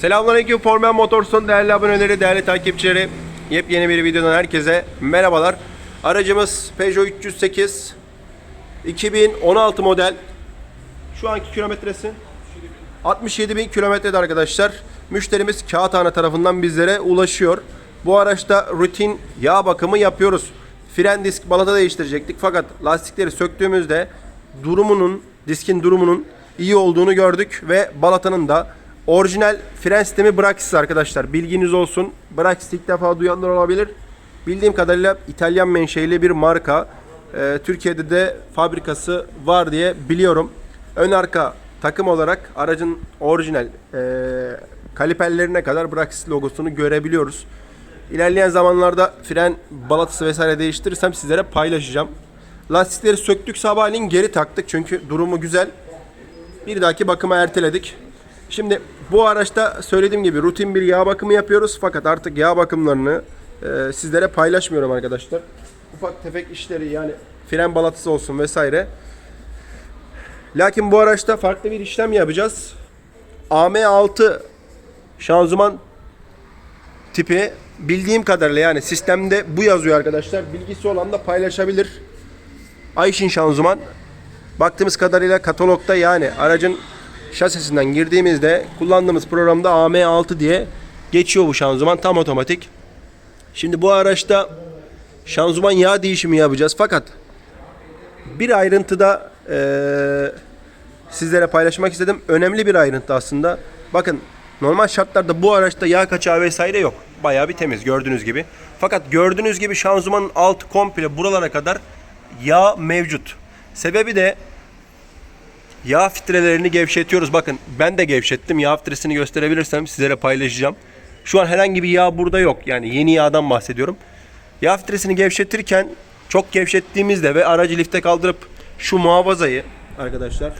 Selamünaleyküm Formen Motors'un değerli aboneleri, değerli takipçileri. Yepyeni bir videodan herkese merhabalar. Aracımız Peugeot 308 2016 model. Şu anki kilometresi 67 bin kilometrede arkadaşlar. Müşterimiz Kağıthane tarafından bizlere ulaşıyor. Bu araçta rutin yağ bakımı yapıyoruz. Fren disk balata değiştirecektik fakat lastikleri söktüğümüzde durumunun, diskin durumunun iyi olduğunu gördük ve balatanın da orijinal fren sistemi Braxis arkadaşlar. Bilginiz olsun. Braxis ilk defa duyanlar olabilir. Bildiğim kadarıyla İtalyan menşeli bir marka. Ee, Türkiye'de de fabrikası var diye biliyorum. Ön arka takım olarak aracın orijinal e, kaliperlerine kadar Braxis logosunu görebiliyoruz. İlerleyen zamanlarda fren balatası vesaire değiştirirsem sizlere paylaşacağım. Lastikleri söktük sabahleyin geri taktık çünkü durumu güzel. Bir dahaki bakıma erteledik. Şimdi bu araçta söylediğim gibi rutin bir yağ bakımı yapıyoruz fakat artık yağ bakımlarını e, sizlere paylaşmıyorum arkadaşlar. Ufak tefek işleri yani fren balatası olsun vesaire. Lakin bu araçta farklı bir işlem yapacağız. AM6 şanzıman tipi bildiğim kadarıyla yani sistemde bu yazıyor arkadaşlar. Bilgisi olan da paylaşabilir. Ayşin şanzıman. Baktığımız kadarıyla katalogda yani aracın şasisinden girdiğimizde kullandığımız programda AM6 diye geçiyor bu şanzıman tam otomatik. Şimdi bu araçta şanzıman yağ değişimi yapacağız fakat bir ayrıntıda eee sizlere paylaşmak istedim. Önemli bir ayrıntı aslında. Bakın normal şartlarda bu araçta yağ kaçağı vesaire yok. Bayağı bir temiz gördüğünüz gibi. Fakat gördüğünüz gibi şanzımanın altı komple buralara kadar yağ mevcut. Sebebi de yağ filtrelerini gevşetiyoruz. Bakın ben de gevşettim. Yağ filtresini gösterebilirsem sizlere paylaşacağım. Şu an herhangi bir yağ burada yok. Yani yeni yağdan bahsediyorum. Yağ filtresini gevşetirken çok gevşettiğimizde ve aracı lifte kaldırıp şu muhafazayı arkadaşlar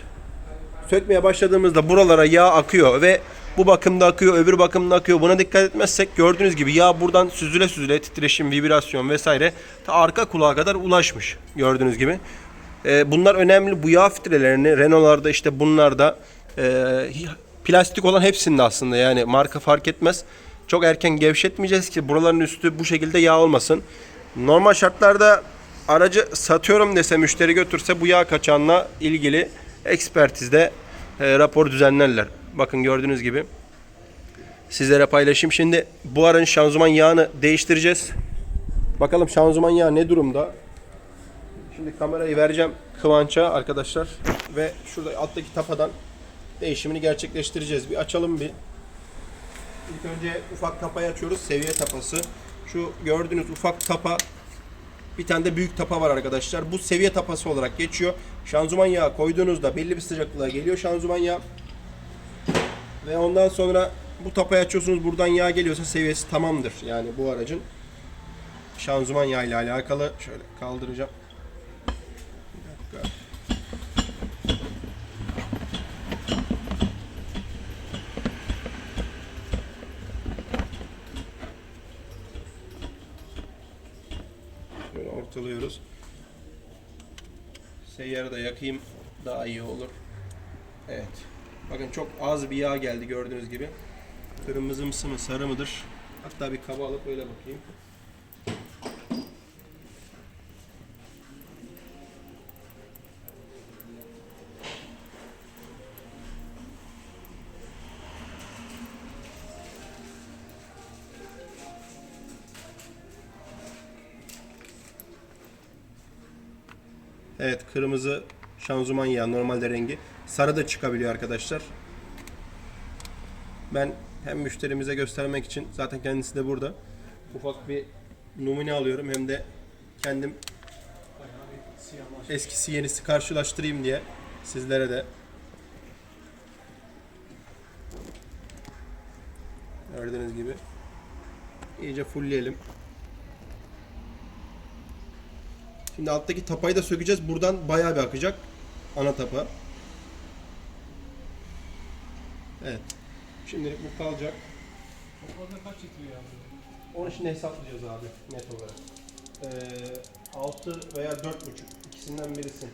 sökmeye başladığımızda buralara yağ akıyor ve bu bakımda akıyor, öbür bakımda akıyor. Buna dikkat etmezsek gördüğünüz gibi yağ buradan süzüle süzüle titreşim, vibrasyon vesaire ta arka kulağa kadar ulaşmış gördüğünüz gibi. Ee, bunlar önemli. Bu yağ filtrelerini Renault'larda işte bunlarda e, plastik olan hepsinde aslında yani marka fark etmez. Çok erken gevşetmeyeceğiz ki buraların üstü bu şekilde yağ olmasın. Normal şartlarda aracı satıyorum dese müşteri götürse bu yağ kaçağına ilgili ekspertizde e, rapor düzenlerler. Bakın gördüğünüz gibi sizlere paylaşayım. Şimdi bu aracın şanzıman yağını değiştireceğiz. Bakalım şanzıman yağı ne durumda? Şimdi kamerayı vereceğim Kıvanç'a arkadaşlar ve şurada alttaki tapadan değişimini gerçekleştireceğiz. Bir açalım bir. İlk önce ufak tapayı açıyoruz. Seviye tapası. Şu gördüğünüz ufak tapa bir tane de büyük tapa var arkadaşlar. Bu seviye tapası olarak geçiyor. Şanzıman yağı koyduğunuzda belli bir sıcaklığa geliyor şanzıman yağı. Ve ondan sonra bu tapayı açıyorsunuz. Buradan yağ geliyorsa seviyesi tamamdır. Yani bu aracın şanzıman yağı ile alakalı şöyle kaldıracağım. Seyyarı da yakayım daha iyi olur. Evet. Bakın çok az bir yağ geldi gördüğünüz gibi. Kırmızımsı mı sarı mıdır? Hatta bir kaba alıp öyle bakayım. Evet kırmızı şanzıman yağı normalde rengi. Sarı da çıkabiliyor arkadaşlar. Ben hem müşterimize göstermek için zaten kendisi de burada. Ufak bir numune alıyorum hem de kendim eskisi yenisi karşılaştırayım diye sizlere de gördüğünüz gibi iyice fullleyelim. Şimdi alttaki tapayı da sökeceğiz. Buradan bayağı bir akacak. Ana tapa. Evet. Şimdi bu kalacak. Toplamda kaç litre yağ var? Onu şimdi hesaplayacağız abi net olarak. Ee, 6 veya 4,5 ikisinden birisi.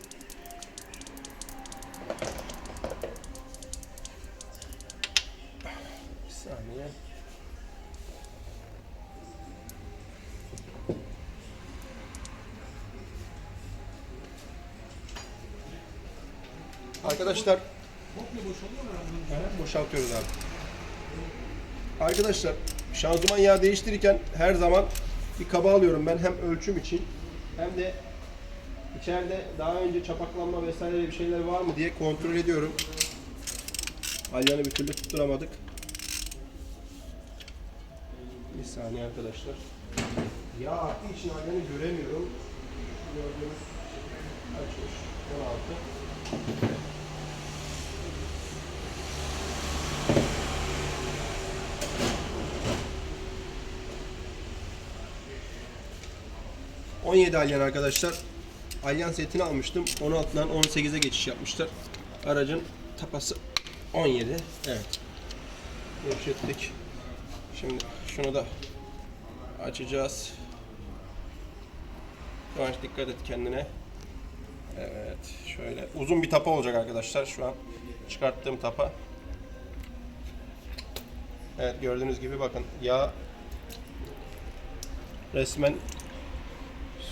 Arkadaşlar boşaltıyoruz abi. Arkadaşlar şanzıman yağı değiştirirken her zaman bir kaba alıyorum ben hem ölçüm için hem de içeride daha önce çapaklanma vesaire bir şeyler var mı diye kontrol ediyorum. Alyanı bir türlü tutturamadık. Bir saniye arkadaşlar. Yağ aktığı için alyanı göremiyorum. Gördüğünüz kaçmış? 16. ...17 alyan arkadaşlar. Alyan setini almıştım. 16'dan 18'e geçiş yapmışlar. Aracın tapası 17. Evet. Gevşettik. Şimdi şunu da açacağız. Kıvanç dikkat et kendine. Evet. Şöyle uzun bir tapa olacak arkadaşlar şu an. Çıkarttığım tapa. Evet gördüğünüz gibi bakın yağ resmen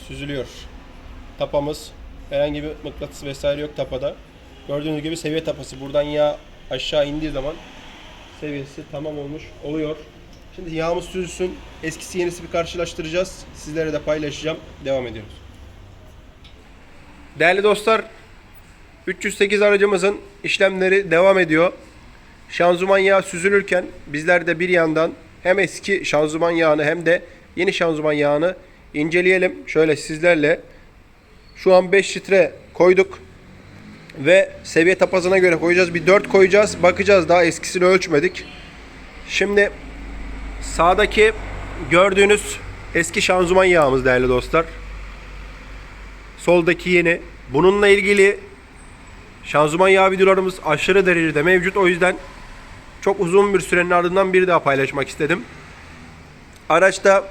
süzülüyor. Tapamız herhangi bir mıknatıs vesaire yok tapada. Gördüğünüz gibi seviye tapası. Buradan yağ aşağı indiği zaman seviyesi tamam olmuş oluyor. Şimdi yağımız süzülsün. Eskisi yenisi bir karşılaştıracağız. Sizlere de paylaşacağım. Devam ediyoruz. Değerli dostlar, 308 aracımızın işlemleri devam ediyor. Şanzıman yağı süzülürken bizler de bir yandan hem eski şanzıman yağını hem de yeni şanzıman yağını inceleyelim. Şöyle sizlerle şu an 5 litre koyduk ve seviye tapasına göre koyacağız. Bir 4 koyacağız. Bakacağız daha eskisini ölçmedik. Şimdi sağdaki gördüğünüz eski şanzıman yağımız değerli dostlar. Soldaki yeni. Bununla ilgili şanzıman yağı videolarımız aşırı derecede mevcut. O yüzden çok uzun bir sürenin ardından bir daha paylaşmak istedim. Araçta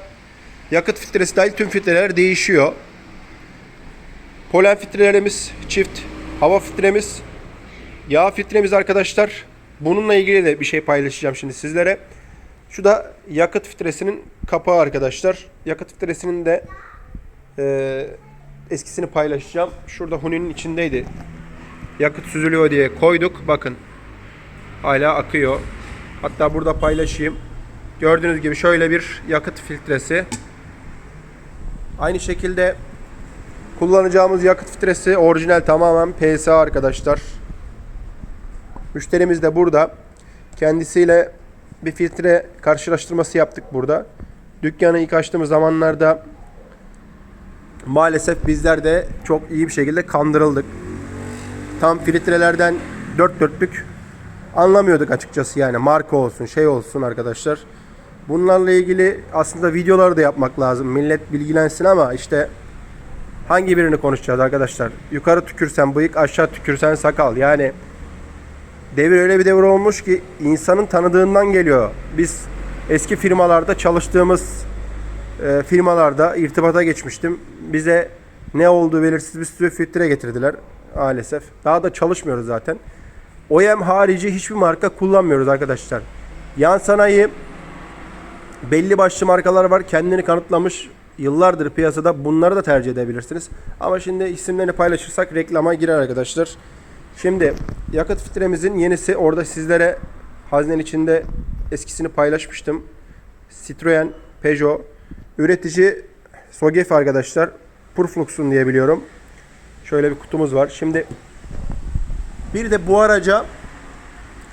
yakıt filtresi dahil tüm filtreler değişiyor. Polen filtrelerimiz çift, hava filtremiz, yağ filtremiz arkadaşlar. Bununla ilgili de bir şey paylaşacağım şimdi sizlere. Şu da yakıt filtresinin kapağı arkadaşlar. Yakıt filtresinin de eee, eskisini paylaşacağım. Şurada huninin içindeydi. Yakıt süzülüyor diye koyduk. Bakın. Hala akıyor. Hatta burada paylaşayım. Gördüğünüz gibi şöyle bir yakıt filtresi. Aynı şekilde kullanacağımız yakıt filtresi orijinal tamamen PSA arkadaşlar. Müşterimiz de burada. Kendisiyle bir filtre karşılaştırması yaptık burada. Dükkanı ilk açtığımız zamanlarda maalesef bizler de çok iyi bir şekilde kandırıldık. Tam filtrelerden dört dörtlük anlamıyorduk açıkçası yani marka olsun şey olsun arkadaşlar. Bunlarla ilgili aslında videoları da yapmak lazım. Millet bilgilensin ama işte hangi birini konuşacağız arkadaşlar? Yukarı tükürsen bıyık, aşağı tükürsen sakal. Yani devir öyle bir devir olmuş ki insanın tanıdığından geliyor. Biz eski firmalarda çalıştığımız e, firmalarda irtibata geçmiştim. Bize ne olduğu belirsiz bir sürü filtre getirdiler maalesef. Daha da çalışmıyoruz zaten. OEM harici hiçbir marka kullanmıyoruz arkadaşlar. Yan sanayi belli başlı markalar var. Kendini kanıtlamış yıllardır piyasada. Bunları da tercih edebilirsiniz. Ama şimdi isimlerini paylaşırsak reklama girer arkadaşlar. Şimdi yakıt filtremizin yenisi orada sizlere haznenin içinde eskisini paylaşmıştım. Citroen, Peugeot. Üretici Sogef arkadaşlar. Purflux'un diye biliyorum. Şöyle bir kutumuz var. Şimdi bir de bu araca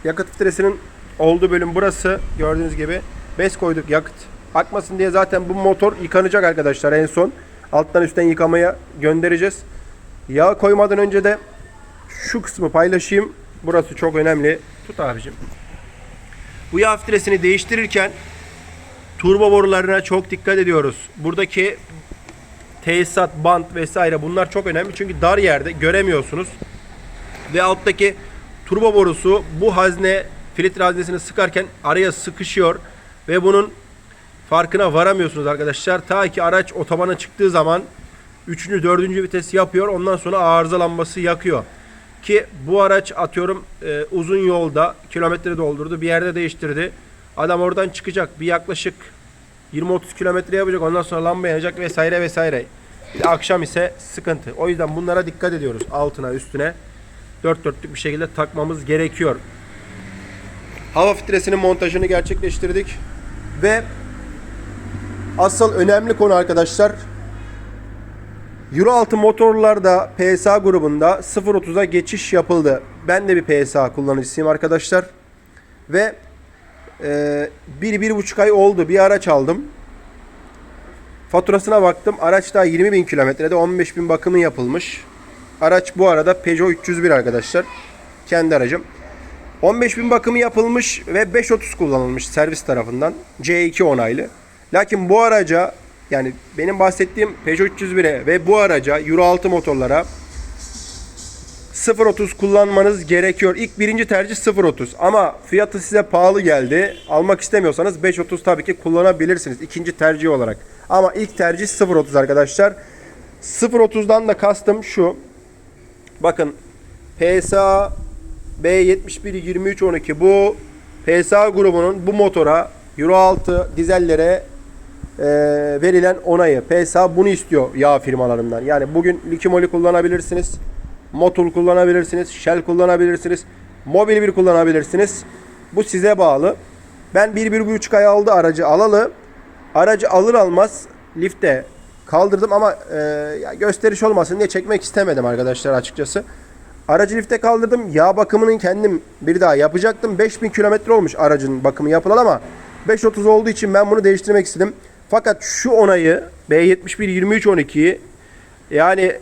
yakıt filtresinin olduğu bölüm burası. Gördüğünüz gibi bez koyduk yakıt akmasın diye zaten bu motor yıkanacak arkadaşlar en son. Alttan üstten yıkamaya göndereceğiz. Yağ koymadan önce de şu kısmı paylaşayım. Burası çok önemli. Tut abicim. Bu yağ filtresini değiştirirken turbo borularına çok dikkat ediyoruz. Buradaki tesisat, bant vesaire bunlar çok önemli. Çünkü dar yerde göremiyorsunuz. Ve alttaki turbo borusu bu hazne filtre haznesini sıkarken araya sıkışıyor ve bunun farkına varamıyorsunuz arkadaşlar. Ta ki araç otobana çıktığı zaman 3. 4. vites yapıyor. Ondan sonra arıza lambası yakıyor. Ki bu araç atıyorum e, uzun yolda kilometre doldurdu. Bir yerde değiştirdi. Adam oradan çıkacak bir yaklaşık 20-30 kilometre yapacak ondan sonra lamba yanacak vesaire vesaire. Bir akşam ise sıkıntı. O yüzden bunlara dikkat ediyoruz. Altına üstüne dört dörtlük bir şekilde takmamız gerekiyor. Hava filtresinin montajını gerçekleştirdik. Ve asıl önemli konu arkadaşlar Euro 6 motorlarda PSA grubunda 0.30'a geçiş yapıldı. Ben de bir PSA kullanıcısıyım arkadaşlar. Ve e, bir, bir buçuk ay oldu. Bir araç aldım. Faturasına baktım. Araç daha 20 bin kilometrede 15 bin bakımı yapılmış. Araç bu arada Peugeot 301 arkadaşlar. Kendi aracım. 15 bin bakımı yapılmış ve 5.30 kullanılmış servis tarafından. C2 onaylı. Lakin bu araca yani benim bahsettiğim Peugeot 301'e ve bu araca Euro 6 motorlara 0.30 kullanmanız gerekiyor. İlk birinci tercih 0.30 ama fiyatı size pahalı geldi. Almak istemiyorsanız 5.30 tabii ki kullanabilirsiniz ikinci tercih olarak. Ama ilk tercih 0.30 arkadaşlar. 0.30'dan da kastım şu. Bakın PSA B71 23 12 bu PSA grubunun bu motora Euro 6 dizellere e, verilen onayı. PSA bunu istiyor yağ firmalarından. Yani bugün Likimoli kullanabilirsiniz. Motul kullanabilirsiniz. Shell kullanabilirsiniz. Mobil bir kullanabilirsiniz. Bu size bağlı. Ben bir, bir buçuk ay aldı aracı alalı. Aracı alır almaz lifte kaldırdım ama e, gösteriş olmasın diye çekmek istemedim arkadaşlar açıkçası. Aracı lifte kaldırdım. Yağ bakımının kendim bir daha yapacaktım. 5000 kilometre olmuş aracın bakımı yapılan ama 5.30 olduğu için ben bunu değiştirmek istedim. Fakat şu onayı B71 23 12'yi yani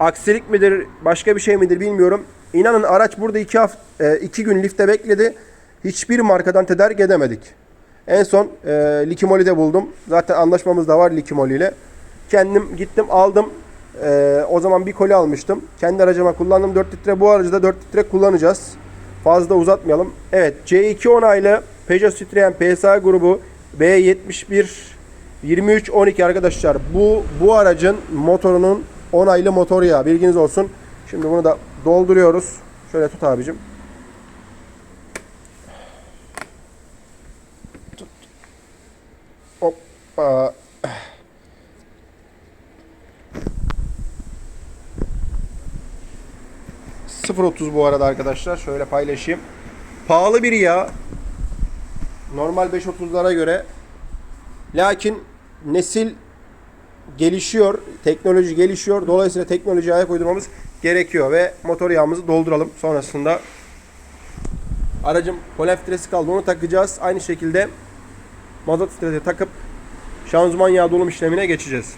aksilik midir başka bir şey midir bilmiyorum. İnanın araç burada 2 hafta 2 gün lifte bekledi. Hiçbir markadan tedarik edemedik. En son e, Likimoli'de buldum. Zaten anlaşmamız da var Likimoli ile. Kendim gittim aldım. E, o zaman bir koli almıştım. Kendi aracıma kullandım 4 litre. Bu aracı da 4 litre kullanacağız. Fazla uzatmayalım. Evet C2 onaylı Peugeot Citroen PSA grubu B71 23 12 arkadaşlar. Bu bu aracın motorunun onaylı motor yağı. Bilginiz olsun. Şimdi bunu da dolduruyoruz. Şöyle tut abicim. Tut. Hoppa. ...0.30 bu arada arkadaşlar. Şöyle paylaşayım. Pahalı bir yağ. Normal 5.30'lara göre. Lakin nesil gelişiyor. Teknoloji gelişiyor. Dolayısıyla teknolojiye ayak uydurmamız gerekiyor. Ve motor yağımızı dolduralım. Sonrasında aracım polen filtresi kaldı. Onu takacağız. Aynı şekilde mazot filtresi takıp şanzıman yağ dolum işlemine geçeceğiz.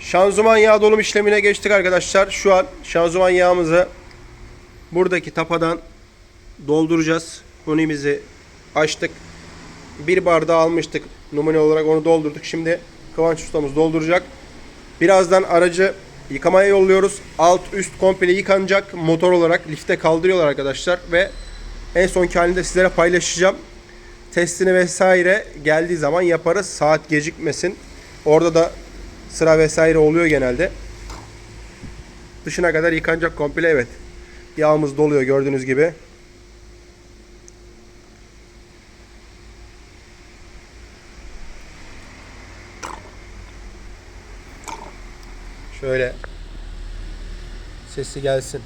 Şanzıman yağ dolum işlemine geçtik arkadaşlar. Şu an şanzıman yağımızı buradaki tapadan dolduracağız. Hunimizi açtık. Bir bardağı almıştık. Numune olarak onu doldurduk. Şimdi Kıvanç ustamız dolduracak. Birazdan aracı yıkamaya yolluyoruz. Alt üst komple yıkanacak. Motor olarak lifte kaldırıyorlar arkadaşlar. Ve en sonki halini sizlere paylaşacağım. Testini vesaire geldiği zaman yaparız. Saat gecikmesin. Orada da sıra vesaire oluyor genelde. Dışına kadar yıkanacak komple evet. Yağımız doluyor gördüğünüz gibi. Şöyle sesi gelsin.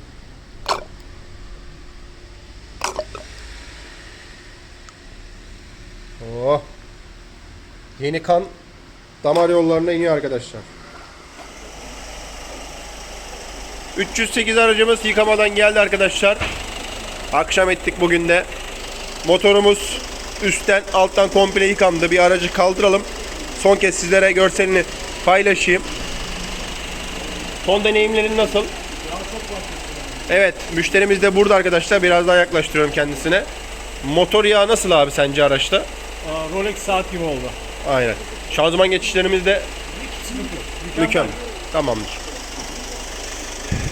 Oh. Yeni kan damar yollarına iniyor arkadaşlar. 308 aracımız yıkamadan geldi arkadaşlar. Akşam ettik bugün de. Motorumuz üstten alttan komple yıkandı. Bir aracı kaldıralım. Son kez sizlere görselini paylaşayım. Son deneyimlerin nasıl? Evet, müşterimiz de burada arkadaşlar. Biraz daha yaklaştırıyorum kendisine. Motor yağı nasıl abi sence araçta? Rolex saat gibi oldu. Aynen. Şanzıman geçişlerimiz de mükemmel. Tamamdır.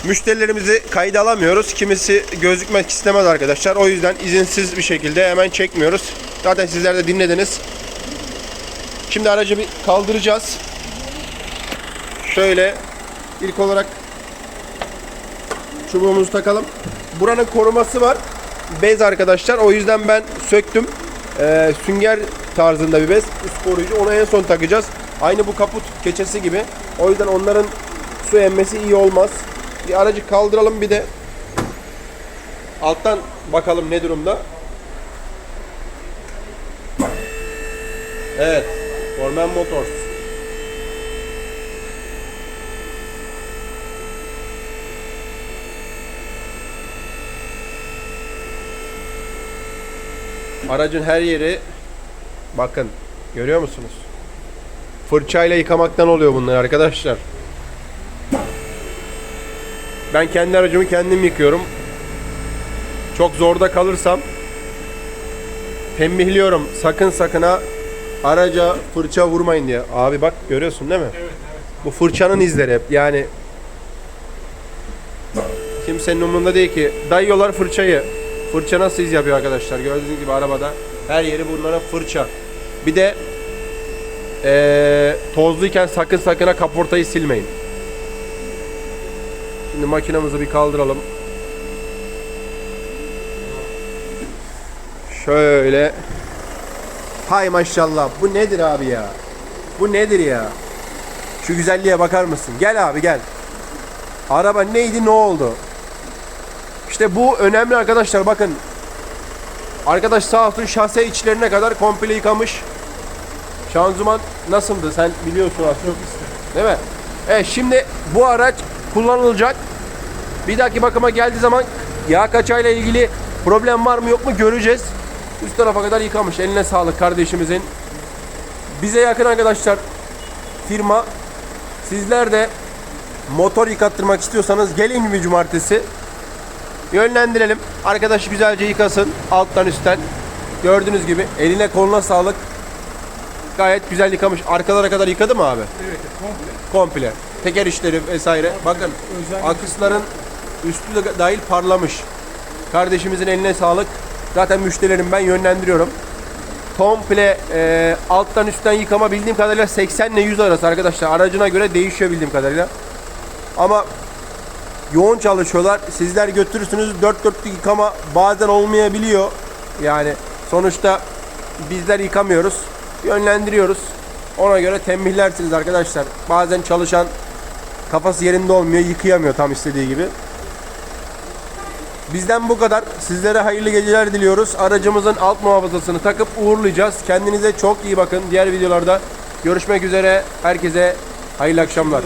Müşterilerimizi kayda alamıyoruz. Kimisi gözükmek istemez arkadaşlar. O yüzden izinsiz bir şekilde hemen çekmiyoruz. Zaten sizler de dinlediniz. Şimdi aracı bir kaldıracağız. Şöyle ilk olarak çubuğumuzu takalım. Buranın koruması var. bez arkadaşlar. O yüzden ben söktüm. Ee, sünger tarzında bir bez. Üst koruyucu. Onu en son takacağız. Aynı bu kaput keçesi gibi. O yüzden onların su emmesi iyi olmaz. Bir aracı kaldıralım bir de alttan bakalım ne durumda. Evet. Formen Motors. Aracın her yeri bakın görüyor musunuz? Fırçayla yıkamaktan oluyor bunlar arkadaşlar. Ben kendi aracımı kendim yıkıyorum. Çok zorda kalırsam tembihliyorum. Sakın sakın ha araca fırça vurmayın diye. Abi bak görüyorsun değil mi? Evet, evet. Bu fırçanın izleri hep. Yani kimsenin umurunda değil ki. Dayıyorlar fırçayı. Fırça nasıl iz yapıyor arkadaşlar? Gördüğünüz gibi arabada her yeri bunlara fırça. Bir de eee tozluyken sakın sakın ha kaportayı silmeyin. Şimdi makinamızı bir kaldıralım. Şöyle. Hay maşallah. Bu nedir abi ya? Bu nedir ya? Şu güzelliğe bakar mısın? Gel abi gel. Araba neydi ne oldu? İşte bu önemli arkadaşlar bakın. Arkadaş sağ olsun şase içlerine kadar komple yıkamış. Şanzıman nasıldı sen biliyorsun aslında. Çok istedim. Değil mi? Evet şimdi bu araç kullanılacak. Bir dahaki bakıma geldiği zaman yağ kaçağıyla ilgili problem var mı yok mu göreceğiz. Üst tarafa kadar yıkamış. Eline sağlık kardeşimizin. Bize yakın arkadaşlar firma. Sizler de motor yıkattırmak istiyorsanız gelin bir cumartesi. Yönlendirelim. Arkadaş güzelce yıkasın alttan üstten. Gördüğünüz gibi eline koluna sağlık. Gayet güzel yıkamış. Arkalara kadar yıkadı mı abi? Evet, komple. Komple. Teker işleri vesaire. Bakın Özellikle- akısların üstü de dahil parlamış. Kardeşimizin eline sağlık. Zaten müşterilerim ben yönlendiriyorum. Komple e, alttan üstten yıkama bildiğim kadarıyla 80 ile 100 arası arkadaşlar. Aracına göre değişiyor bildiğim kadarıyla. Ama yoğun çalışıyorlar. Sizler götürürsünüz. Dört dörtlük yıkama bazen olmayabiliyor. Yani sonuçta bizler yıkamıyoruz. Yönlendiriyoruz. Ona göre tembihlersiniz arkadaşlar. Bazen çalışan kafası yerinde olmuyor, yıkayamıyor tam istediği gibi. Bizden bu kadar. Sizlere hayırlı geceler diliyoruz. Aracımızın alt muhafazasını takıp uğurlayacağız. Kendinize çok iyi bakın. Diğer videolarda görüşmek üzere. Herkese hayırlı akşamlar.